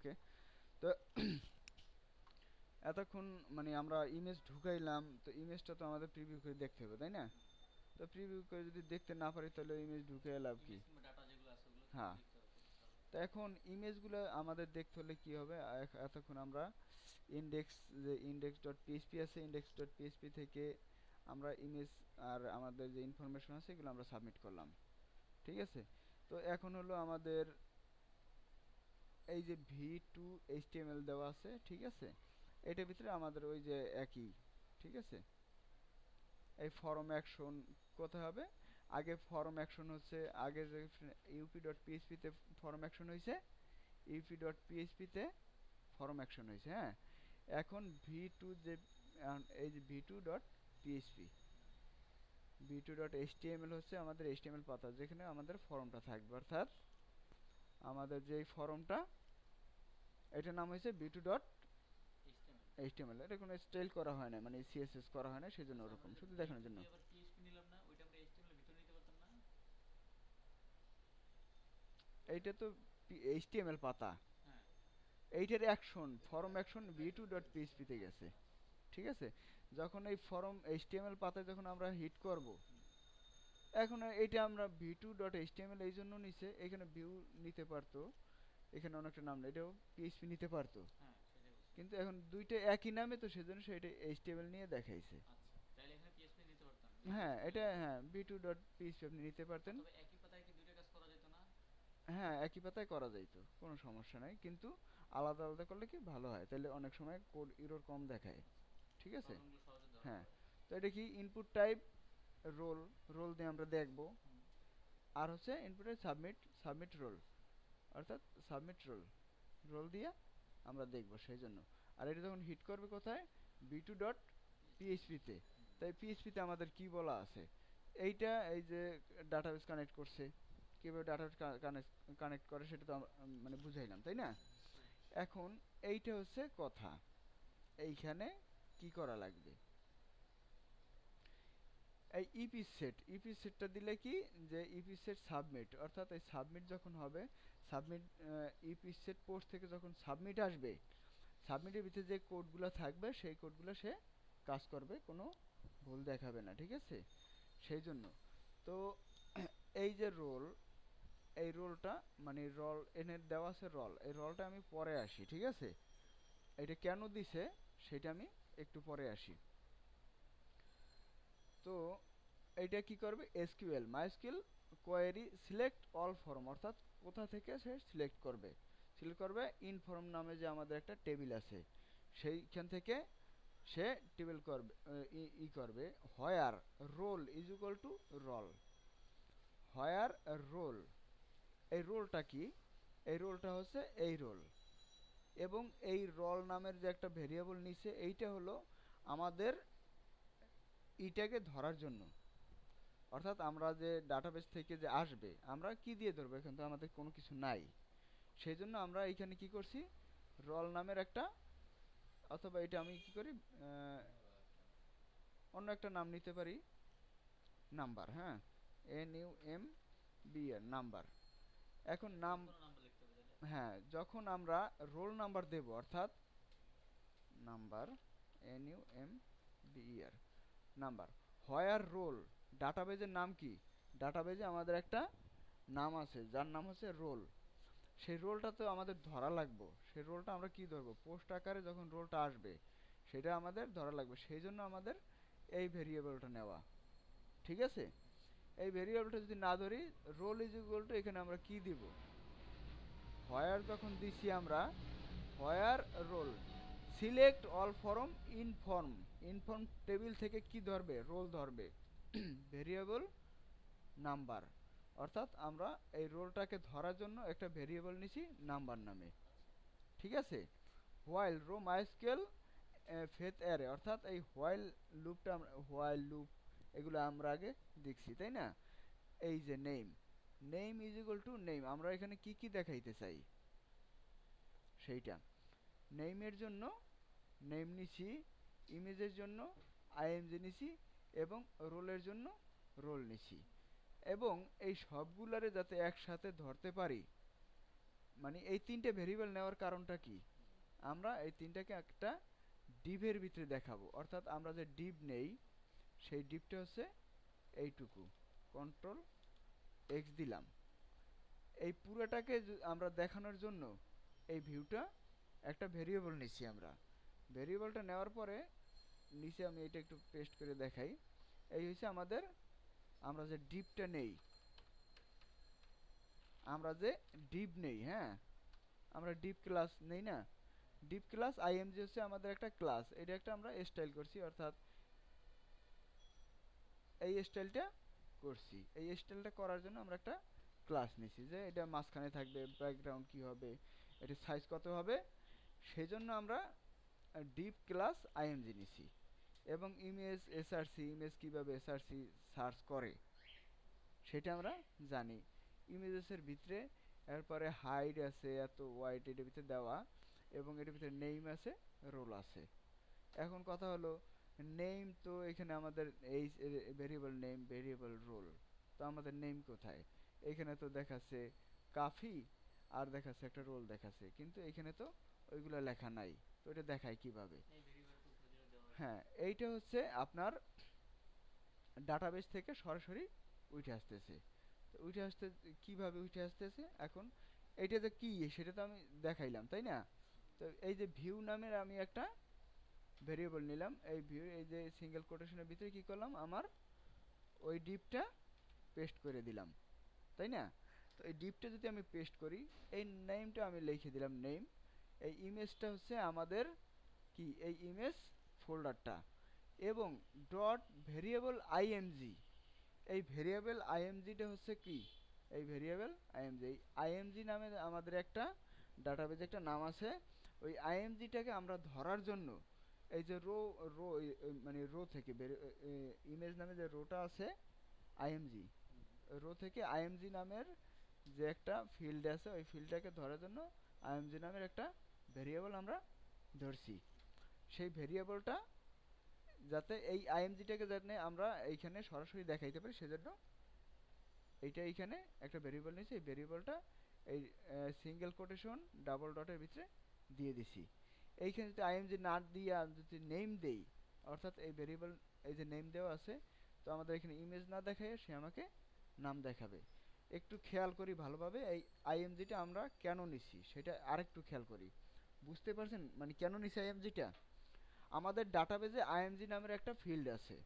ওকে? তো এতক্ষণ মানে আমরা ইমেজ ঢুকাইলাম তো ইমেজটা তো আমাদের প্রিভিউ করে দেখতে হবে তাই না? তো প্রিভিউ করে যদি দেখতে না পারি তাহলে ইমেজ ঢুকে লাভ কি? হ্যাঁ। তো এখন ইমেজগুলো আমাদের দেখতে হলে কি হবে? এতক্ষণ আমরা ইন্ডেক্স যে ইন্ডেক্স ডট পিএসপি আছে ইন্ডেক্স ডট পিএসপি থেকে আমরা ইমেজ আর আমাদের যে ইনফরমেশন আছে এগুলো আমরা সাবমিট করলাম। ঠিক আছে? তো এখন হলো আমাদের এই যে ভি টু এইচটিএমএল দেওয়া আছে, ঠিক আছে? এটার ভিতরে আমাদের ওই যে একই, ঠিক আছে? এই ফরম অ্যাকশন কোথায় হবে? আগে ফরম অ্যাকশন হচ্ছে, আগে যে ইউপি ডট পিএইচপিতে ফরম অ্যাকশন হয়েছে ইউপি ডট পিএইচপিতে ফরম অ্যাকশন হয়েছে হ্যাঁ? এখন ভি টু যে এই যে V two dot PHP V two dot HTML হচ্ছে আমাদের এইচটিএমএল পাতা, যেখানে আমাদের ফর্মটা থাকবে। অর্থাৎ আমাদের যেই ফর্মটা এটার নাম হয়েছে ভি টু ডট এইচটিএমএল এটা কোনো স্টাইল করা হয় না মানে সিএসএস করা হয় না সেই জন্য ওরকম। শুধু দেখানোর জন্য। এইটা তো এইচটিএমএল পাতা। হ্যাঁ। এইটার action form action V two dot পিএইচপিতে গেছে। ঠিক আছে? যখন এই ফর্ম এইচটিএমএল পাতায় যখন আমরা হিট করব এখন এইটা আমরা ভি টু ডট এইচটিএমএল এই জন্য নিছে এখানে ভিউ নিতে পারতো। এখানে অনেকটা নাম নেই, এটাও পিএইচপি নিতে পারতো। হ্যাঁ কিন্তু এখন দুইটা একই নামে তো সেজন্য সেটা এইচটিএমএল নিয়ে দেখাইছে। আচ্ছা হ্যাঁ এটা হ্যাঁ ভি টু ডট পিএইচপি আপনি নিতে পারতেন। হ্যাঁ একই পাতায় করা যাইতো কোনো সমস্যা নাই। কিন্তু আলাদা আলাদা করলে কি ভালো হয়? তাহলে অনেক সময় কোড ইরোর কম দেখায়। ঠিক আছে? হ্যাঁ। তো এটা কি ইনপুট টাইপ রোল রোল দিয়ে আমরা দেখব। আর হচ্ছে ইনপুটের সাবমিট সাবমিট রোল অর্থাৎ সাবমিট রোল রোল দিয়ে আমরা দেখব সেই জন্য আর এটা যখন হিট করবে কোথায়? বি টু ডট পিএইচপিতে তাই পিএইচপিতে আমাদের কি বলা আছে? এইটা এই যে ডাটাবেস কানেক্ট করছে, কীভাবে ডাটাবেস কানেক্ট কানেক্ট করে সেটা তো মানে বুঝাইলাম, তাই না? এখন এইটা হচ্ছে কথা। এইখানে কি করা লাগবে? এই ইপি সেট ইপি সেটটা দিলে কি? যে ইপি সেট সাবমিট অর্থাৎ এই সাবমিট যখন হবে সাবমিট ইপি সেট পোস্ট থেকে যখন সাবমিট আসবে সাবমিটের ভিতরে যে কোডগুলো থাকবে, সেই কোডগুলো সে কাজ করবে, কোনো ভুল দেখাবে না, ঠিক আছে? সেই জন্য। তো, এই যে রোল এই রোলটা মানে রল এনে দেওয়া আছে রল এই রলটা আমি পরে আসি, ঠিক আছে? এটা কেন দিছে, সেটা আমি একটু পরে আসি। তো, এইটা কি করবে? SQL MySQL query select all form অর্থাৎ কোথা থেকে সে সিলেক্ট করবে? সিলেক্ট করবে ইনফর্ম নামে যে আমাদের একটা টেবিল আছে। সেইখান থেকে সে টেবিল করবে ই- করবে where roll is equal to roll where roll এই রোলটা কি? এই রোলটা হচ্ছে এই রোল এবং এই রল নামের যে একটা ভেরিয়েবল নিচে, এইটা হলো আমাদের ইটাকে ধরার জন্য। অর্থাৎ আমরা যে ডাটাবেস থেকে যে আসবে আমরা কি দিয়ে ধরবো? এখন তো আমাদের কোনো কিছু নাই। সেই জন্য আমরা এখানে কি করছি? রল নামের একটা অথবা এটা আমি কি করি? অন্য একটা নাম নিতে পারি। নাম্বার হ্যাঁ? এন ইউ এম বি এর নাম্বার। এখন নাম হ্যাঁ যখন আমরা রোল নাম্বার দেব অর্থাৎ number N U M B E R number. Where roll ডাটাবেজের নাম কি? ডাটাবেজে আমাদের একটা নাম আছে, যার নাম হচ্ছে রোল। সেই রোলটা তো আমাদের ধরা লাগবে। সেই রোলটা আমরা কি ধরবো? পোস্ট আকারে যখন রোলটা আসবে, সেটা আমাদের ধরা লাগবে। সেই জন্য আমাদের এই ভেরিয়েবলটা নেওয়া। ঠিক আছে? এই ভেরিয়েবলটা যদি না ধরি, রোল ইজ ইকুয়াল টু এখানে আমরা কি দিব? হোয়ার যখন দিছি আমরা, where roll. Select all from inform. Inform table থেকে কি ধরবে? রোল ধরবে। ভেরিয়েবল নাম্বার অর্থাৎ আমরা এই রোলটাকে ধরার জন্য একটা ভেরিয়েবল নিছি নাম্বার নামে। ঠিক আছে? While row MySQL fetch array অর্থাৎ এই হোয়াইল লুপটা আমরা হোয়াইল লুপ এগুলো আমরা আগে দেখছি, তাই না? এই যে name name is equal to name আমরা এখানে কি কি দেখাইতে চাই? সেইটা। নেইমের জন্য নেম নিছি ইমেজের জন্য আইএমজি নিছি এবং রোলের জন্য রোল নিছি। এবং এই সবগুলারে যাতে একসাথে ধরতে পারি মানে এই তিনটে ভেরিয়েবল নেওয়ার কারণটা কি? আমরা এই তিনটাকে একটা ডিভের ভিতরে দেখাবো। অর্থাৎ আমরা যে ডিভ নেই, সেই ডিভটা হচ্ছে এইটুকু। কন্ট্রোল এক্স দিলাম। এই পুরোটাকে আমরা দেখানোর জন্য এই ভিউটা একটা ভেরিয়েবল নিচ্ছি আমরা। ভেরিয়েবলটা নেওয়ার পরে নিচে আমি এটা একটু পেস্ট করে দেখাই। এই হচ্ছে আমাদের, আমরা যে ডিপটা নেই, আমরা যে ডিপ নেই হ্যাঁ? আমরা ডিপ ক্লাস নেই না? ডিপ ক্লাস আইএমজি হচ্ছে আমাদের একটা ক্লাস। এটা একটা আমরা স্টাইল করছি, অর্থাৎ এই স্টাইলটা করছি। এই স্টাইলটা করার জন্য আমরা একটা ক্লাস নিছি, যে এটা মাঝখানে থাকবে ব্যাকগ্রাউন্ড কি হবে, এটা সাইজ কত হবে? সেই জন্য আমরা ডিপ ক্লাস আইএমজি নিছি। এবং ইমেজ এসআরসি, ইমেজ কীভাবে এসআরসি সার্চ করে, সেটা আমরা জানি। ইমেজেসের ভিতরে, এরপরে হাইট আছে, এত ওয়াইট এটার ভিতরে দেওয়া, এবং এটার ভিতরে নেইম আছে, রোল আছে। এখন কথা হলো নেম তো এখানে আমাদের এই ভেরিয়েবল নেম ভেরিয়েবল রোল। তো আমাদের নেম কোথায়? এখানে তো দেখাচ্ছে কাফি, আর দেখাচ্ছে একটা রোল দেখাচ্ছে। কিন্তু এখানে তো ওইগুলো লেখা নাই। তো এটা দেখায় কীভাবে এই ভেরিয়েবলটা উপরে দিয়ে দেওয়া হয়। এইটা হচ্ছে আপনার ডাটাবেস থেকে সরাসরি উঠে আসতেছে। উঠে আসতে, কীভাবে উঠে আসতেছে? এখন এইটা যে কি, সেটা তো আমি দেখাইলাম, তাই না? তো এই যে ভিউ নামের আমি একটা ভেরিয়েবল নিলাম। এই ভিউ এই যে সিঙ্গেল কোটেশনের ভিতরে কি করলাম? আমার ওই ডিপটা পেস্ট করে দিলাম, তাই না? তো এই ডিপটা যদি আমি পেস্ট করি, এই নেমটা আমি লিখে দিলাম নেম এই ইমেজটা হচ্ছে আমাদের কি? এই ইমেজ ফোল্ডারটা এবং ডট ভেরিয়েবল আইএমজি এই ভেরিয়েবল আইএমজিটা হচ্ছে কি? এই ভেরিয়েবল আইএমজি এই আইএমজি নামে আমাদের একটা ডাটাবেজে একটা নাম আছে। ওই আইএমজিটাকে আমরা ধরার জন্য এই যে রো রো মানে রো থেকে ইমেজ নামে যে রোটা আছে আইএমজি রো থেকে আইএমজি নামের যে একটা ফিল্ড আছে, ওই ফিল্ডটাকে ধরার জন্য আইএমজি নামের একটা ভেরিয়েবল আমরা ধরছি। সেই ভেরিয়েবলটা যাতে এই আইএমজিটাকে যাতে আমরা এইখানে সরাসরি দেখাইতে পারি, সেজন্য এইটা এইখানে একটা ভেরিয়েবল নিয়েছি, এই ভেরিয়েবলটা এই সিঙ্গেল কোটেশন ডাবল ডটের ভিতরে দিয়ে দিছি। এইখানে যদি আইএমজি না দিয়ে যদি নেম দেই, অর্থাৎ এই ভেরিয়েবল এই যে নেম দেওয়া আছে, তো আমাদের এখানে ইমেজ না দেখায় সে আমাকে নাম দেখাবে। একটু খেয়াল করি ভালোভাবে, এই আইএমজিটা আমরা কেন নিছি, সেটা আরেকটু খেয়াল করি। বুঝতে পারছেন? মানে কেন নিছি আইএমজিটা আমাদের ডাটাবেজে আইএমজি নামের একটা ফিল্ড আছে।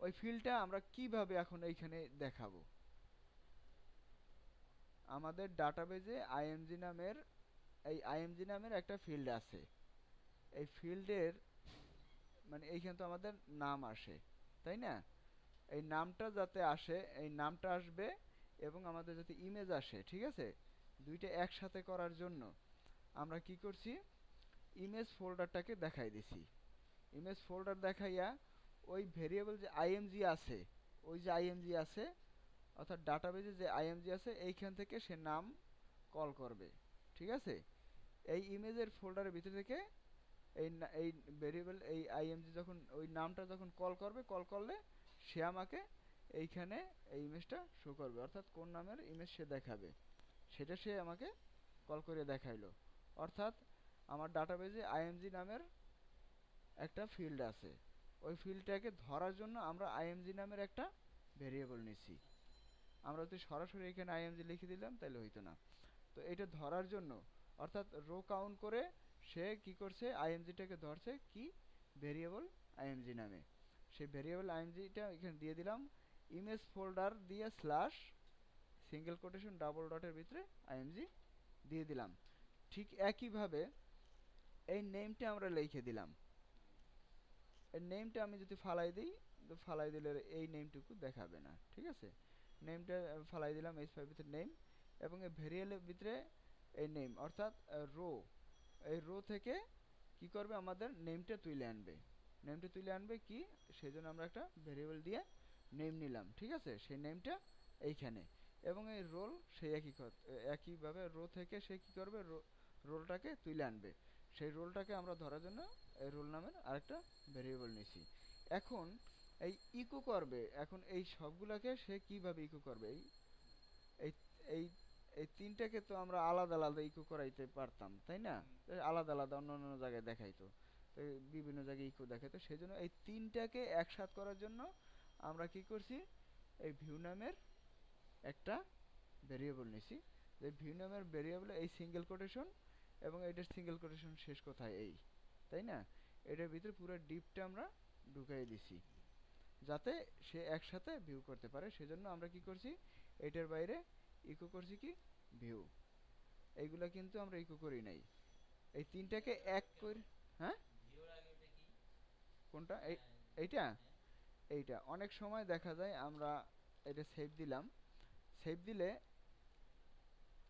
ওই ফিল্ডটা আমরা কীভাবে এখন এইখানে দেখাবো? আমাদের ডাটাবেজে আইএমজি নামের, এই আইএমজি নামের একটা ফিল্ড আছে। এই ফিল্ডের মানে এইখানে তো আমাদের নাম আসে, তাই না? এই নামটা যাতে আসে, এই নামটা আসবে এবং আমাদের যাতে ইমেজ আসে, ঠিক আছে? দুইটা একসাথে করার জন্য আমরা কি করছি? ইমেজ ফোল্ডারটাকে দেখাই দিছি। ইমেজ ফোল্ডার দেখাইয়া ওই ভেরিয়েবল যে আইএমজি আছে, ওই যে আইএমজি আছে, অর্থাৎ ডাটাবেজে যে আইএমজি আছে, এইখান থেকে সে নাম কল করবে, ঠিক আছে? এই ইমেজের ফোল্ডারের ভিতর থেকে এই এই ভেরিয়েবল এই আইএমজি যখন, ওই নামটা যখন কল করবে কল করলে সে আমাকে এইখানে এই ইমেজটা শো করবে, অর্থাৎ কোন নামের ইমেজ সে দেখাবে, সেটা সে আমাকে কল করে দেখাইলো। অর্থাৎ আমার ডাটাবেজে আইএমজি নামের একটা ফিল্ড আছে। ওই ফিল্ডটাকে ধরার জন্য আমরা আইএমজি নামের একটা ভেরিয়েবল নিছি। আমরা যদি সরাসরি এখানে আইএমজি লিখে দিলাম, তাহলে হইতো না। তো এটা ধরার জন্য, অর্থাৎ রো কাউন্ট করে সে কি করছে? আইএমজিটাকে ধরছে কি? ভেরিয়েবল আইএমজি নামে। সেই ভেরিয়েবল আইএমজিটা এখানে দিয়ে দিলাম ইমেজ ফোল্ডার দিয়ে স্ল্যাশ সিঙ্গেল কোটেশন ডাবল ডটের ভিতরে আইএমজি দিয়ে দিলাম। ঠিক একইভাবে এই নেমটা আমরা লিখে দিলাম। এই নেমটা আমি যদি ফালাই দিই, তো ফালাই দিলে এই নেমটুকু দেখাবে না, ঠিক আছে? নেমটা ফালাই দিলাম এইচ ফাইভ ভিতরে নেম এবং এই ভেরিয়েবলের ভিতরে এই নেম অর্থাৎ রো এই রো থেকে কি করবে আমাদের নেমটা তুলে আনবে। নেমটা তুলে আনবে কি? সেই জন্য আমরা একটা ভেরিয়েবল দিয়ে নেম নিলাম, ঠিক আছে? সেই নেমটা এইখানে। এবং এই রোল সেই একই একইভাবে রো থেকে সে কি করবে? রোলটাকে তুলে আনবে। সেই রোলটাকে আমরা ধরার জন্য এই রোল নামের আরেকটা ভেরিয়েবল নিছি এখন এই ইকো করবে এখন এই সবগুলাকে সে কীভাবে ইকো করবে? এই এই এই তিনটাকে তো আমরা আলাদা আলাদা ইকো করাইতে পারতাম তাই না? আলাদা আলাদা অন্য অন্য জায়গায় দেখাইতো। তো বিভিন্ন জায়গায় ইকো দেখাইতো সেই জন্য এই তিনটাকে একসাথ করার জন্য আমরা কি করছি? এই ভিউ নামের একটা ভেরিয়েবল নিছি যে ভিউ নামের ভেরিয়েবলে এই সিঙ্গেল কোটেশন এবং এটার সিঙ্গেল কোটেশন শেষ কোথায়? এই, তাই না? এটার ভিতরে পুরো ডিপটা আমরা ঢুকাই দিছি। যাতে সে একসাথে ভিউ করতে পারে। সেজন্য আমরা কি করছি? এটার বাইরে ইকো করছি কি? ভিউ এইগুলা কিন্তু আমরা ইকো করি নাই। এই তিনটাকে এক করে হ্যাঁ? কোনটা? এই, এইটা। এইটা। অনেক সময় দেখা যায় আমরা এটা সেভ দিলাম। সেভ দিলে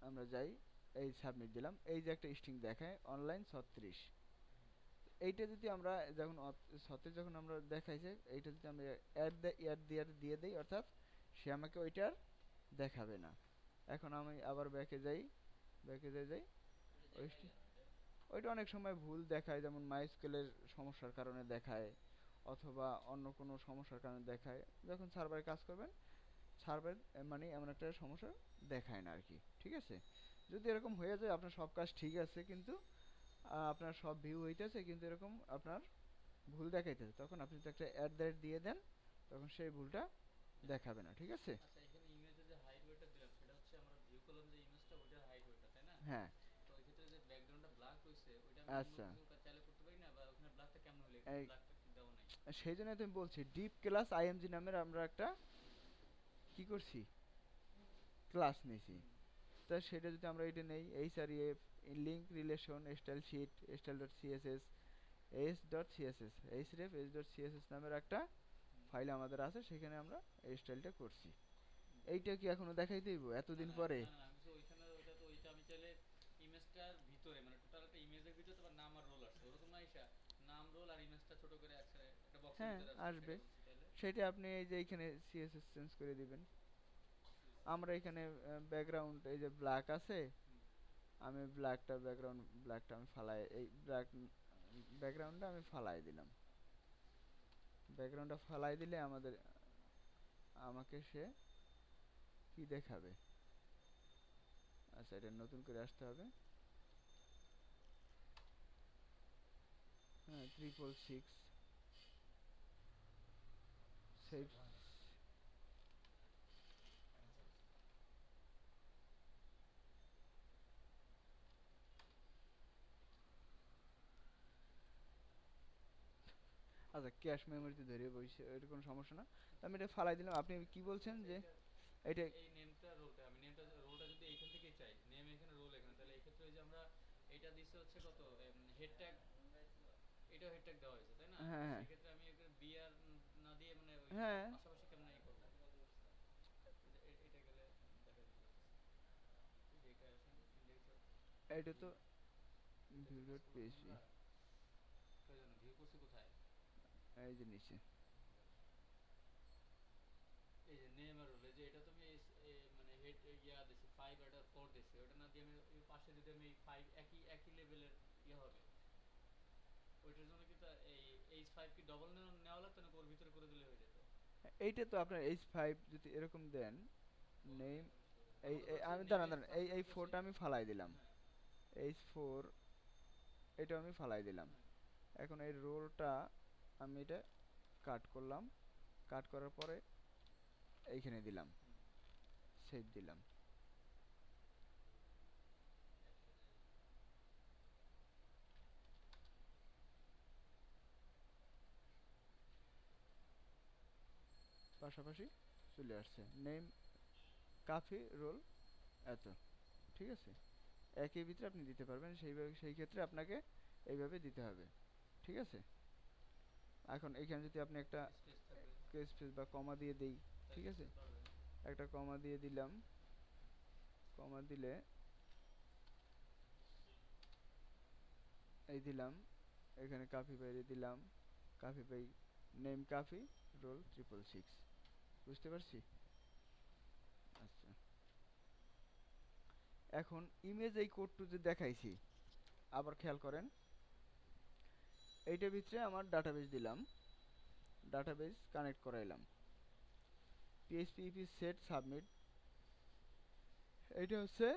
আমরা যাই এই সাবমিট দিলাম। এই যে একটা স্ট্রিং দেখায় অনলাইন ছত্রিশ। এইটা যদি আমরা যখন ছত্রিশ যখন আমরা দেখাইছে এইটা যদি আমরা অ্যাড অ্যাড দিয়ে দিয়ে দেই, অর্থাৎ সে আমাকে ওইটার দেখাবে না। এখন আমি আবার ব্যাকে যাই ব্যাকে যাই যাই। ওই। ওইটা অনেক সময় ভুল দেখায়, যেমন মাইস্কেলের সমস্যার কারণে দেখায়, অথবা অন্য কোনো সমস্যার কারণে দেখায়। যখন সার্ভারে কাজ করবেন সার্ভার মানে এমন একটা সমস্যা দেখায় না আর কি, ঠিক আছে? যদি এরকম হয়ে যায় আপনার সব কাজ ঠিক আছে কিন্তু আপনার সব ভিউ হইতেছে কিন্তু এরকম আপনার ভুল দেখাইতেছে। তখন আপনি যদি একটা অ্যাড দ্যাট দিয়ে দেন তখন সেই ভুলটা দেখাবে না ঠিক আছে? আচ্ছা হ্যাঁ। আচ্ছা। সেই জন্য তুমি বলছি ডিপ ক্লাস আইএমজি নামের আমরা একটা কি করছি? ক্লাস নিছি। তা সেটা যদি আমরা এটা নেই H R F link relation style sheet style dot CSS S dot CSS H ref S dot CSS নামের একটা ফাইল আমাদের আছে সেখানে আমরা এই স্টাইলটা করছি। এইটা কি এখনও দেখাই দিব? এতদিন পরে? ইমেজটার ভিতরে মানে টোটাল একটা ইমেজের ভিতরে তোমার নাম আর রোল আসছে ওরকম না ইসা নাম রোল আর ইমেজটা ছোট করে আছে একটা বক্সের হ্যাঁ, ভিতরে আসবে। সেটা সেটা আপনি এই যে এখানে সিএসএস চেঞ্জ করে দিবেন। আমরা এখানে ব্যাকগ্রাউন্ড এই যে ব্ল্যাক আছে, আমি ব্ল্যাকটা ব্যাকগ্রাউন্ড ব্ল্যাকটা আমি ফালাই, এই ব্ল্যাক ব্যাকগ্রাউন্ডটা আমি ফালাই দিলাম। ব্যাকগ্রাউন্ডটা ফালাই দিলে আমাদের, আমাকে সে কি দেখাবে? আচ্ছা এটা নতুন করে আসতে হবে। হ্যাঁ ট্রিপল সিক্স সেভ আচ্ছা ক্যাশ মেমোরিতে ধরে বসে এটা কোনো সমস্যা না। তো আমি এটা ফালাই দিলাম। আপনি কি বলছেন যে এটা এই নেমটা রোলটা আমি নেমটা রোলটা যদি এইখান থেকে চাই নেম এখানে রোল এখানে তাহলে এই ক্ষেত্রে যে আমরা এটা দিচ্ছে হচ্ছে কত? হেড ট্যাগ এটাও হেড ট্যাগ দেওয়া হয়েছে তাই না? হ্যাঁ, হ্যাঁ। আমি এখানে বিআর না দিয়ে মানে হ্যাঁ। পাশাপাশি কেমন ই করব? এটা- গেলে এই এটা এটা তো ভিউ ডট প্রয়োজন ভিউ করছি কোথায় এই যে নিচে। এই যে নেম আর রোল যে এটা তো আমি এস- এ মানে হেড ইয়া দিছি 5 আর 4 দিছি ওটা না দিয়ে আমি পাশে যদি আমি 5 একই একই লেভেলের ইয়ে হবে। ওইটার জন্য কি এই এইচ ফাইভ কি ডবল নেওয়া লাগতো না ওর ভিতরে করে দিলে হয়ে যেত? এইটা তো আপনার এইচ ফাইভ যদি এরকম দেন নেম এই আমি দাঁড়ান দাঁড়ান এই এই ফোরটা আমি ফালাই দিলাম। হ্যাঁ, এইচ ফোর এটা আমি ফালাই দিলাম। এখন এই রোলটা আমি এটা কাট করলাম। কাট করার পরে এইখানে দিলাম। সেভ দিলাম। পাশাপাশি চলে আসছে। নেম কাফি রোল এত। ঠিক আছে? একই ভিতরে আপনি দিতে পারবেন। সেইভাবে, সেই ক্ষেত্রে আপনাকে এইভাবে দিতে হবে। ঠিক আছে? এখন এইখানে যদি আপনি একটা স্পেস বা কমা দিয়ে দেই ঠিক আছে? একটা কমা দিয়ে দিলাম। কমা দিলে এই দিলাম এখানে কাফি বাইরে দিলাম। কাফি বাই নেম কাফি রোল ট্রিপল সিক্স বুঝতে পারছি? আচ্ছা। এখন ইমেজ এই কোডটু যে দেখাইছি আবার খেয়াল করেন। এইটার ভিতরে আমার ডাটাবেস দিলাম। ডাটাবেস কানেক্ট করাইলাম। পিএইচপি ইপি সেট সাবমিট এইটা হচ্ছে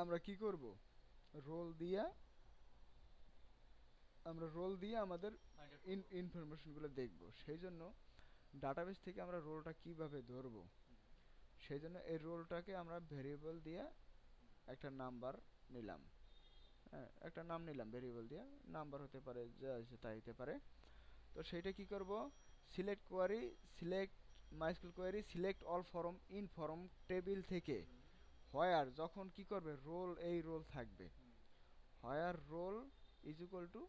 আমরা কি করব? রোল দিয়া আমরা রোল দিয়ে আমাদের ইন ইনফরমেশনগুলো দেখব। সেই জন্য ডাটাবেস থেকে আমরা রোলটা কীভাবে ধরবো? সেই জন্য এই রোলটাকে আমরা ভেরিয়েবল দিয়ে একটা নাম্বার নিলাম। হ্যাঁ একটা নাম নিলাম ভেরিয়েবল দিয়ে। নাম্বার হতে পারে, যা আছে তাই হতে পারে। তো সেইটা কি করব? Select query select MySQL query select all from inform table থেকে হোয়ার যখন কি করবে? রোল এই রোল থাকবে। Where roll is equal to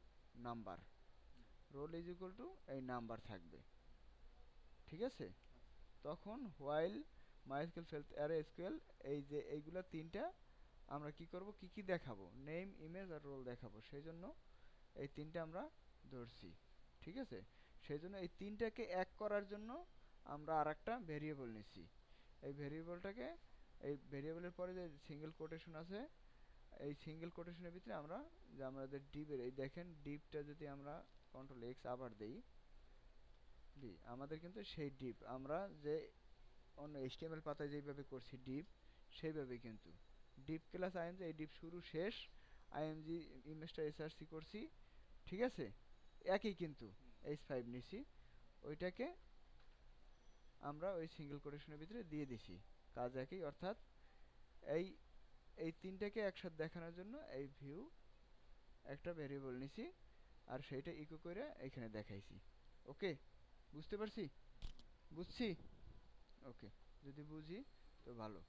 number roll is equal to এই নাম্বার থাকবে। ঠিক আছে? তখন হোয়াইল মাইস্কুল ফেলথ অ্যারে এসকিউএল এই যে এইগুলা তিনটা আমরা কি করব? কি কি দেখাবো? নেম ইমেজ আর রোল দেখাবো। সেই জন্য এই তিনটা আমরা ধরছি। ঠিক আছে? সেই জন্য এই তিনটাকে এক করার জন্য আমরা আর একটা ভেরিয়েবল নিছি। এই ভেরিয়েবলটাকে এই ভেরিয়েবলের পরে যে সিঙ্গেল কোটেশন আছে, এই সিঙ্গেল কোটেশনের ভিতরে আমরা যে আমাদের ডিপের এই দেখেন ডিপটা যদি আমরা কন্ট্রোল এক্স আবার দেই দি আমাদের কিন্তু সেই ডিপ আমরা যে অন্য এইচটিএমএল পাতায় যেইভাবে করছি ডিপ সেইভাবেই কিন্তু। ডিপ ক্লাস আইএমজি এই ডিপ শুরু শেষ আইএমজি ইমেজটা এসআরসি করছি, ঠিক আছে? একই কিন্তু এইচ ফাইভ নিছি, ওইটাকে আমরা ওই সিঙ্গেল কোটেশনের ভিতরে দিয়ে দিছি, কাজ একই, অর্থাৎ এই এই তিনটাকে একসাথে দেখানোর জন্য এই ভিউ একটা ভেরিয়েবল নিছি, আর সেইটা ইকো করে এখানে দেখাইছি ওকে বুঝতে পারছি? বুঝছি? ওকে যদি বুঝি তো ভালো।